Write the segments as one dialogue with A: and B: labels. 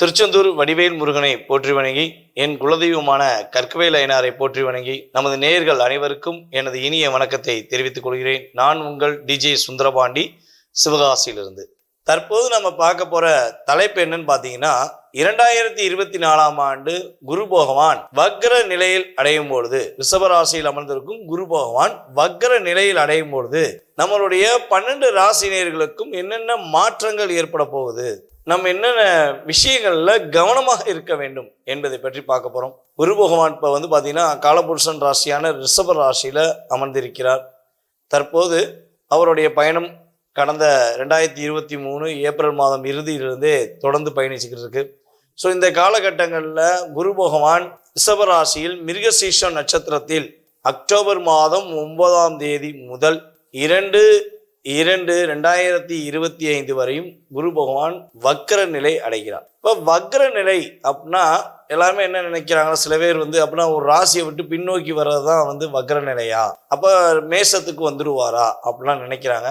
A: திருச்செந்தூர் வடிவேல் முருகனை போற்றி வணங்கி என் குலதெய்வமான கற்கவேல் ஐனாரை போற்றி வணங்கி நமது நேயர்கள் அனைவருக்கும் எனது இனிய வணக்கத்தை தெரிவித்துக் கொள்கிறேன். நான் உங்கள் டிஜே சுந்தரபாண்டி சிவகாசியிலிருந்து. தற்போது நம்ம பார்க்க போற தலைப்பு என்னன்னு பார்த்தீங்கன்னா இரண்டாயிரத்தி இருபத்தி நாலாம் ஆண்டு குரு பகவான் வக்ர நிலையில் அடையும் பொழுது ரிஷபராசியில் அமர்ந்திருக்கும் குரு பகவான் வக்ர நிலையில் அடையும் பொழுது நம்மளுடைய பன்னெண்டு ராசினியர்களுக்கும் என்னென்ன மாற்றங்கள் ஏற்பட போகுது நம்ம என்னென்ன விஷயங்கள்ல கவனமாக இருக்க வேண்டும் என்பதை பற்றி பார்க்க போறோம். குரு பகவான் இப்போ வந்து பார்த்தீங்கன்னா காலபுருஷன் ராசியான ரிஷப ராசியில அமர்ந்திருக்கிறார். தற்போது அவருடைய பயணம் கடந்த ரெண்டாயிரத்தி இருபத்தி மூணு ஏப்ரல் மாதம் இறுதியிலிருந்தே தொடர்ந்து பயணிச்சுக்கிட்டு இருக்கு ஸோ இந்த காலகட்டங்களில் குரு பகவான் ரிஷபராசியில் மிருகசீஷம் நட்சத்திரத்தில் அக்டோபர் மாதம் ஒன்பதாம் தேதி முதல் இரண்டு இரண்டு ரெண்டாயிரத்தி இருபத்தி ஐந்து வரையும் குரு பகவான் வக்ர நிலை அடைகிறார். இப்போ வக்ர நிலை அப்படின்னா எல்லாருமே என்ன நினைக்கிறாங்க? சில பேர் வந்து அப்படின்னா ஒரு ராசியை விட்டு பின்னோக்கி வர்றது தான் வந்து வக்ர நிலையா? அப்போ மேசத்துக்கு வந்துடுவாரா அப்படிலாம் நினைக்கிறாங்க.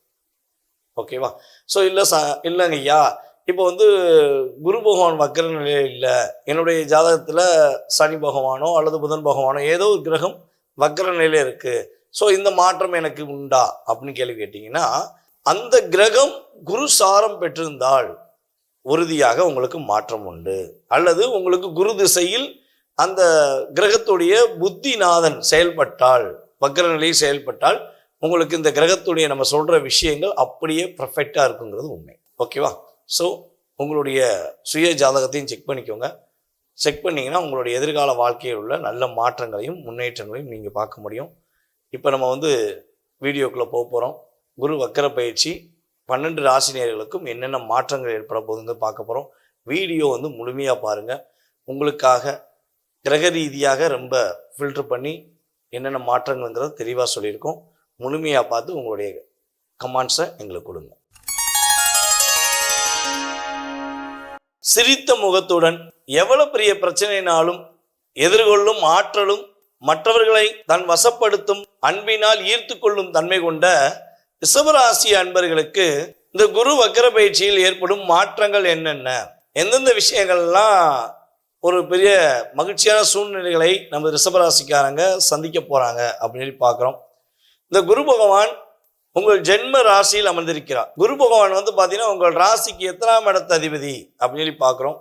A: ஓகேவா ஸோ இல்லை ச இல்லைங்க ஐயா. இப்போ வந்து குரு பகவான் வக்கர நிலையில் இல்லை. என்னுடைய ஜாதகத்தில் சனி பகவானோ அல்லது புதன் பகவானோ ஏதோ ஒரு கிரகம் வக்கர நிலையில் இருக்குது ஸோ இந்த மாற்றம் எனக்கு உண்டா? அப்படின்னு கேள்வி கேட்டிங்கன்னா அந்த கிரகம் குரு சாரம் பெற்றிருந்தால் உறுதியாக உங்களுக்கு மாற்றம் உண்டு. அல்லது உங்களுக்கு குரு திசையில் அந்த கிரகத்துடைய புத்திநாதன் செயல்பட்டால் வக்கர நிலையில் செயல்பட்டால் உங்களுக்கு இந்த கிரகத்துடைய நம்ம சொல்கிற விஷயங்கள் அப்படியே பர்ஃபெக்டாக இருக்குங்கிறது உண்மை. ஓகேவா ஸோ உங்களுடைய சுய ஜாதகத்தையும் செக் பண்ணிக்கோங்க. செக் பண்ணிங்கன்னா உங்களுடைய எதிர்கால வாழ்க்கையில் உள்ள நல்ல மாற்றங்களையும் முன்னேற்றங்களையும் நீங்கள் பார்க்க முடியும். இப்போ நம்ம வந்து வீடியோக்குள்ளே போக போகிறோம் குரு வக்கர பயிற்சி பன்னெண்டு ராசினியர்களுக்கும் என்னென்ன மாற்றங்கள் ஏற்பட போகுதுன்னு பார்க்க போகிறோம் வீடியோ வந்து முழுமையாக பாருங்கள் உங்களுக்காக கிரக ரீதியாக ரொம்ப ஃபில்டர் பண்ணி என்னென்ன மாற்றங்கள்ங்கிறத தெளிவாக சொல்லியிருக்கோம். முழுமையாக பார்த்து உங்களுடைய கமாண்ட்ஸை எங்களுக்கு கொடுங்க. சிரித்த முகத்துடன் எவ்வளவு பெரிய பிரச்சனைனாலும் எதிர்கொள்ளும் ஆற்றலும் மற்றவர்களை தன் வசப்படுத்தும் அன்பினால் ஈர்த்து கொள்ளும் தன்மை கொண்ட ரிஷபராசி அன்பர்களுக்கு இந்த குரு வக்கர பயிற்சியில் ஏற்படும் மாற்றங்கள் என்னென்ன? எந்தெந்த விஷயங்கள்லாம் ஒரு பெரிய மகிழ்ச்சியான சூழ்நிலைகளை நம்ம ரிஷபராசிக்காரங்க சந்திக்க போறாங்க அப்படின்னு சொல்லி பார்க்குறோம். இந்த குரு பகவான் உங்கள் ஜென்ம ராசியில் அமர்ந்திருக்கிறார். குரு பகவான் வந்து பார்த்தீங்கன்னா உங்கள் ராசிக்கு எத்தனாம் இடத்து அதிபதி அப்படின்னு சொல்லி பார்க்குறோம்.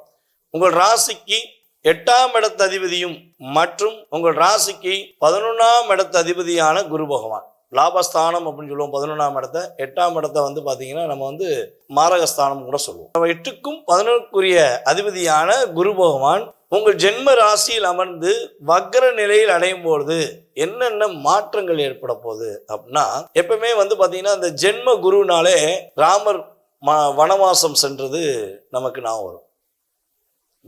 A: உங்கள் ராசிக்கு எட்டாம் இடத்து அதிபதியும் மற்றும் உங்கள் ராசிக்கு பதினொன்றாம் இடத்து அதிபதியான குரு பகவான். லாபஸ்தானம் அப்படின்னு சொல்லுவோம். பதினொன்றாம் இடத்த எட்டாம் இடத்த வந்து பார்த்தீங்கன்னா நம்ம வந்து மாரகஸ்தானம் கூட சொல்லுவோம். நம்ம எட்டுக்கும் பதினொன்றுக்குரிய அதிபதியான குரு பகவான் உங்கள் ஜென்ம ராசியில் அமர்ந்து வக்ர நிலையில் அடையும் பொழுது என்னென்ன மாற்றங்கள் ஏற்பட போகுது அப்படின்னா எப்பவுமே வந்து பார்த்தீங்கன்னா இந்த ஜென்ம குருனாலே ராமர் மா வனவாசம் சென்றது நமக்கு நான் வரும்.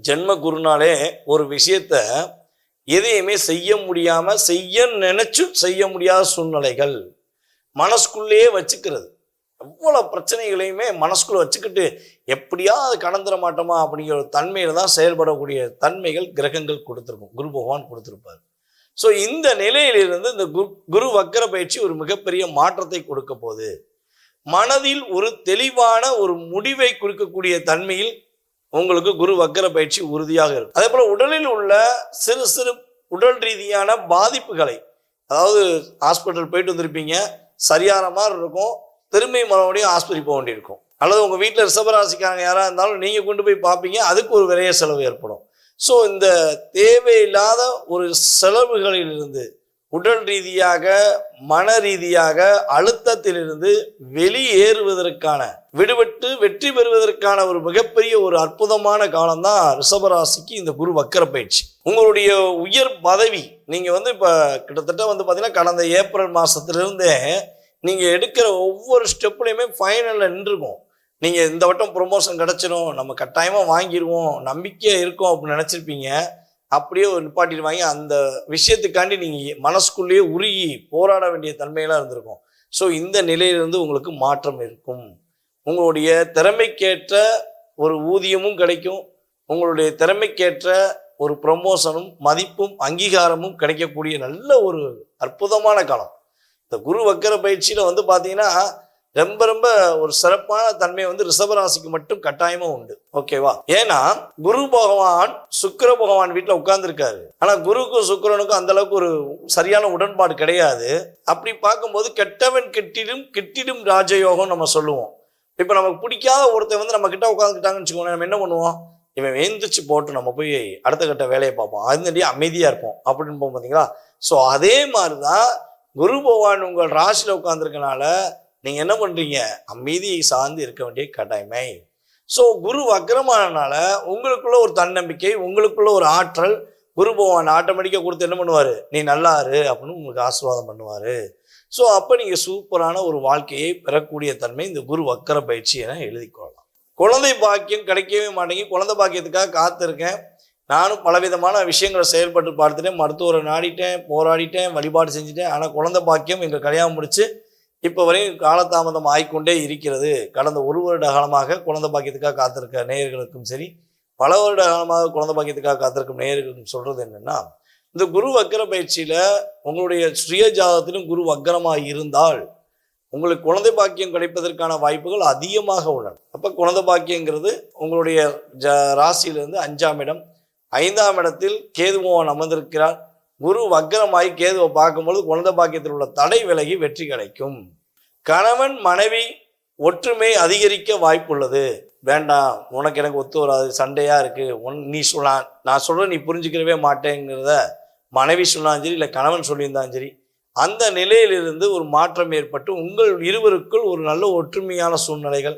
A: ஜென்ம குருனாலே ஒரு விஷயத்த எதையுமே செய்ய முடியாமல் செய்ய நினைச்சும் செய்ய முடியாத சூழ்நிலைகள் மனசுக்குள்ளேயே வச்சுக்கிறது. எவ்வளோ பிரச்சனைகளையுமே மனசுக்குள்ள வச்சுக்கிட்டு எப்படியா அது கடந்துட மாட்டோமா அப்படிங்கிற தன்மையில் தான் செயல்படக்கூடிய தன்மைகள் கிரகங்கள் கொடுத்துருக்கும். குரு பகவான் கொடுத்துருப்பார். ஸோ இந்த நிலையிலிருந்து இந்த குரு குரு வக்கர பயிற்சி ஒரு மிகப்பெரிய மாற்றத்தை கொடுக்க போகுது. மனதில் ஒரு தெளிவான ஒரு முடிவை கொடுக்கக்கூடிய தன்மையில் உங்களுக்கு குரு வக்கர பயிற்சி உறுதியாக இருக்கும் அதே போல் உடலில் உள்ள சிறு சிறு உடல் ரீதியான பாதிப்புகளை அதாவது ஹாஸ்பிட்டல் போயிட்டு வந்திருப்பீங்க சரியான மாதிரி இருக்கும் திரும்பி மறுபடியும் ஆஸ்பத்திரி போக வேண்டியிருக்கும். அல்லது உங்கள் வீட்டில் ரிசபராசிக்காரங்க யாராக இருந்தாலும் நீங்கள் கொண்டு போய் பார்ப்பீங்க அதுக்கு ஒரு விரைய செலவு ஏற்படும். ஸோ இந்த தேவையில்லாத ஒரு செலவுகளிலிருந்து உடல் ரீதியாக மன ரீதியாக அழுத்தத்திலிருந்து வெளியேறுவதற்கான விடுபட்டு வெற்றி பெறுவதற்கான ஒரு மிகப்பெரிய ஒரு அற்புதமான காலம்தான் ரிஷபராசிக்கு இந்த குரு வக்கர பயிற்சி. உங்களுடைய உயர் பதவி நீங்கள் வந்து இப்போ கிட்டத்தட்ட வந்து பார்த்தீங்கன்னா கடந்த ஏப்ரல் மாதத்துலேருந்தே நீங்கள் எடுக்கிற ஒவ்வொரு ஸ்டெப்லையுமே ஃபைனலில் நின்றுருக்கும் நீங்கள் இந்த வட்டம் ப்ரொமோஷன் கிடச்சிரும் நம்ம கட்டாயமாக வாங்கிடுவோம் நம்பிக்கையாக இருக்கும் அப்படின்னு நினச்சிருப்பீங்க. அப்படியே ஒரு நிப்பாட்டிடுவாங்க அந்த விஷயத்துக்காண்டி நீங்கள் மனசுக்குள்ளேயே உருகி போராட வேண்டிய தன்மையெல்லாம் இருந்திருக்கும். ஸோ இந்த நிலையிலிருந்து உங்களுக்கு மாற்றம் இருக்கும். உங்களுடைய திறமைக்கேற்ற ஒரு ஊதியமும் கிடைக்கும். உங்களுடைய திறமைக்கேற்ற ஒரு ப்ரமோஷனும் மதிப்பும் அங்கீகாரமும் கிடைக்கக்கூடிய நல்ல ஒரு அற்புதமான காலம். இந்த குரு வக்கர பயிற்சியில் வந்து பார்த்தீங்கன்னா ரொம்ப ரொம்ப ஒரு சிறப்பான தன்மை வந்து ரிஷபராசிக்கு மட்டும் கட்டாயமா உண்டு. ஓகேவா ஏன்னா குரு பகவான் சுக்கர பகவான் வீட்டில் உட்கார்ந்துருக்காரு. ஆனா குருக்கும் சுக்கரனுக்கும் அந்த அளவுக்கு ஒரு சரியான உடன்பாடு கிடையாது. அப்படி பார்க்கும்போது கெட்டவன் கெட்டிடும் கெட்டிடும் ராஜயோகம் நம்ம சொல்லுவோம். இப்போ நமக்கு பிடிக்காத ஒருத்தர் வந்து நம்ம கிட்ட உட்காந்துக்கிட்டாங்கன்னு வச்சுக்கோங்க நம்ம என்ன பண்ணுவோம்? இவன் எழுந்திரிச்சு போட்டு நம்ம போய் அடுத்த கட்ட வேலையை பார்ப்போம். அதுலேயே அமைதியாக இருப்போம். அப்படின்னு போகும் பார்த்தீங்களா ஸோ அதே மாதிரி தான் குரு பகவான் உங்கள் ராசியில் உட்காந்துருக்கனால நீங்கள் என்ன பண்ணுறீங்க அமைதியை சார்ந்து இருக்க வேண்டிய கடமை ஸோ குரு வக்கரமானனால உங்களுக்குள்ள ஒரு தன்னம்பிக்கை உங்களுக்குள்ள ஒரு ஆற்றல் குரு பகவான் ஆட்டோமேட்டிக்காக கொடுத்து என்ன பண்ணுவார்? நீ நல்லா இரு அப்படின்னு உங்களுக்கு ஆசீர்வாதம் பண்ணுவார். ஸோ அப்போ நீங்கள் சூப்பரான ஒரு வாழ்க்கையை பெறக்கூடிய தன்மை இந்த குரு வக்கர பயிற்சி என எழுதி கொள்ளலாம். குழந்தை பாக்கியம் கிடைக்கவே மாட்டேங்கி குழந்தை பாக்கியத்துக்காக காத்திருக்கேன். நானும் பலவிதமான விஷயங்களை செயல்பட்டு பார்த்துட்டேன் மருத்துவரை நாடிட்டேன் போராடிட்டேன் வழிபாடு செஞ்சுட்டேன். ஆனால் குழந்தை பாக்கியம் எங்கள் கல்யாணம் முடிச்சு இப்போ வரையும் காலதாமதம் ஆய்கொண்டே இருக்கிறது. கடந்த ஒரு வருட காலமாக குழந்தை பாக்கியத்துக்காக காத்திருக்க நேயர்களுக்கும் சரி பல வருட காலமாக குழந்தை பாக்கியத்துக்காக காத்திருக்கும் நேயர்களுக்கும் சொல்கிறது என்னென்னா இந்த குரு வக்கர பயிற்சியில் உங்களுடைய சுய ஜாதகத்திலும் குரு வக்கரமாக இருந்தால் உங்களுக்கு குழந்தை பாக்கியம் கிடைப்பதற்கான வாய்ப்புகள் அதிகமாக உள்ளன. அப்போ குழந்தை பாக்கியங்கிறது உங்களுடைய ஜ ராசியிலிருந்து அஞ்சாம் இடம் ஐந்தாம் இடத்தில் கேதுபவன் அமர்ந்திருக்கிறார் குரு வக்கரமாகி கேதுவை பார்க்கும்பொழுது குழந்தை பாக்கியத்தில் உள்ள தடை விலகி வெற்றி கிடைக்கும். கணவன் மனைவி ஒற்றுமை அதிகரிக்க வாய்ப்புள்ளது. வேண்டாம் உனக்கு எனக்கு ஒத்து வராது சண்டையா இருக்கு. உன் நீ சொல்லான் நான் சொல்ற நீ புரிஞ்சுக்கிறவே மாட்டேங்கிறத மனைவி சொன்னாலும் சரி இல்லை கணவன் சொல்லியிருந்தாலும் சரி அந்த நிலையிலிருந்து ஒரு மாற்றம் ஏற்பட்டு உங்கள் இருவருக்குள் ஒரு நல்ல ஒற்றுமையான சூழ்நிலைகள்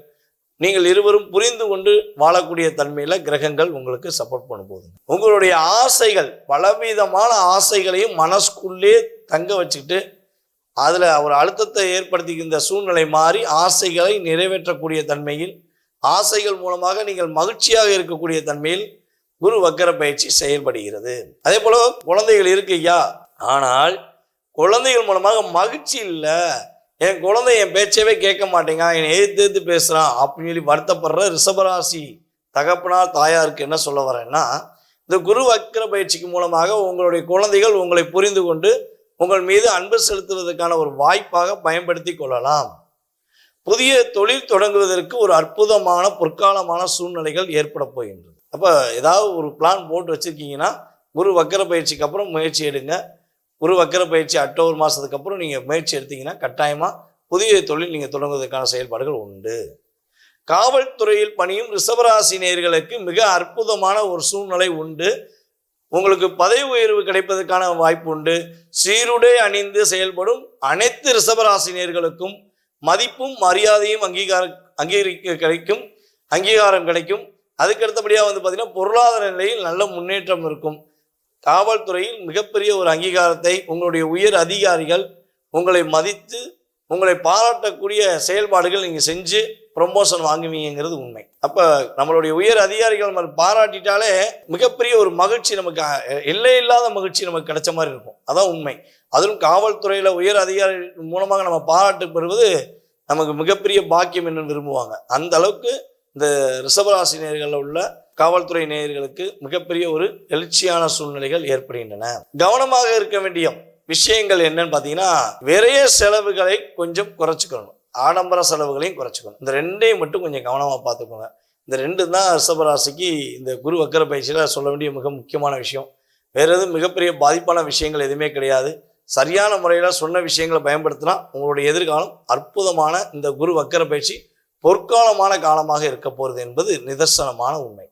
A: நீங்கள் இருவரும் புரிந்து கொண்டு வாழக்கூடிய தன்மையில் கிரகங்கள் உங்களுக்கு சப்போர்ட் பண்ண போகுது உங்களுடைய ஆசைகள் பலவிதமான ஆசைகளையும் மனசுக்குள்ளே தங்க வச்சுக்கிட்டு அதில் ஒரு அழுத்தத்தை ஏற்படுத்திக்கின்ற சூழ்நிலை மாறி ஆசைகளை நிறைவேற்றக்கூடிய தன்மையில் ஆசைகள் மூலமாக நீங்கள் மகிழ்ச்சியாக இருக்கக்கூடிய தன்மையில் குரு வக்கர பயிற்சி செயல்படுகிறது. அதே போல குழந்தைகள் இருக்கு ஐயா ஆனால் குழந்தைகள் மூலமாக மகிழ்ச்சி இல்லை. என் குழந்தை என் பேச்சவே கேட்க மாட்டேங்கிறான். என்னை எதிர்த்து எதிர்த்து பேசுகிறான் அப்படின்னு சொல்லி வருத்தப்படுற ரிஷபராசி தகப்பனார் தாயாருக்கு என்ன சொல்ல வரேன்னா இந்த குரு வக்கர பயிற்சிக்கு மூலமாக உங்களுடைய குழந்தைகள் உங்களை புரிந்து கொண்டு உங்கள் மீது அன்பு செலுத்துவதற்கான ஒரு வாய்ப்பாக பயன்படுத்தி கொள்ளலாம். புதிய தொழில் தொடங்குவதற்கு ஒரு அற்புதமான பொற்காலமான சூழ்நிலைகள் ஏற்பட போகின்றது. அப்போ ஏதாவது ஒரு பிளான் போட்டு வச்சுருக்கீங்கன்னா குரு வக்கர பயிற்சிக்கு அப்புறம் முயற்சி எடுங்க. குரு வக்கர பயிற்சி அக்டோபர் மாதத்துக்கு அப்புறம் நீங்கள் முயற்சி எடுத்தீங்கன்னா கட்டாயமாக புதிய தொழில் நீங்கள் தொடங்குவதற்கான செயல்பாடுகள் உண்டு. காவல்துறையில் பணியும் ரிஷபராசி நேர்களுக்கு மிக அற்புதமான ஒரு சூழ்நிலை உண்டு. உங்களுக்கு பதவி உயர்வு கிடைப்பதற்கான வாய்ப்பு உண்டு. சீருடை அணிந்து செயல்படும் அனைத்து ரிஷபராசினியர்களுக்கும் மதிப்பும் மரியாதையும் அங்கீகாரம் அங்கீகரிக்க கிடைக்கும் அங்கீகாரம் கிடைக்கும். அதுக்கு அடுத்தபடியாக வந்து பார்த்திங்கன்னா பொருளாதார நிலையில் நல்ல முன்னேற்றம் இருக்கும். காவல்துறையில் மிகப்பெரிய ஒரு அங்கீகாரத்தை உங்களுடைய உயர் அதிகாரிகள் உங்களை மதித்து உங்களை பாராட்டக்கூடிய செயல்பாடுகள் நீங்கள் செஞ்சு ப்ரொமோஷன் வாங்குவீங்கிறது உண்மை. அப்போ நம்மளுடைய உயர் அதிகாரிகள் நம்ம பாராட்டிட்டாலே மிகப்பெரிய ஒரு மகிழ்ச்சி நமக்கு இல்லை எல்லை இல்லாத மகிழ்ச்சி நமக்கு கிடைச்ச மாதிரி இருக்கும். அதான் உண்மை. அதிலும் காவல்துறையில் உயர் அதிகாரி மூலமாக நம்ம பாராட்டு பெறுவது நமக்கு மிகப்பெரிய பாக்கியம் என்று விரும்புவாங்க. அந்த அளவுக்கு இந்த ரிஷபராசினியர்களில் உள்ள காவல்துறை நேயர்களுக்கு மிகப்பெரிய ஒரு எழுச்சியான சூழ்நிலைகள் ஏற்படுகின்றன. கவனமாக இருக்க வேண்டிய விஷயங்கள் என்னன்னு பார்த்தீங்கன்னா விரைய செலவுகளை கொஞ்சம் குறைச்சிக்கணும். ஆடம்பர செலவுகளையும் குறைச்சிக்கணும். இந்த ரெண்டையும் மட்டும் கொஞ்சம் கவனமாக பார்த்துக்கோங்க. இந்த ரெண்டு தான் ரிஷபராசிக்கு இந்த குரு வக்கர பயிற்சியில் சொல்ல வேண்டிய மிக முக்கியமான விஷயம். வேற எதுவும் மிகப்பெரிய பாதிப்பான விஷயங்கள் எதுவுமே கிடையாது. சரியான முறையில் சொன்ன விஷயங்களை பயன்படுத்தினா உங்களுடைய எதிர்காலம் அற்புதமான இந்த குரு வக்கர பயிற்சி பொற்காலமான காலமாக இருக்க போகிறது என்பது நிதர்சனமான உண்மை.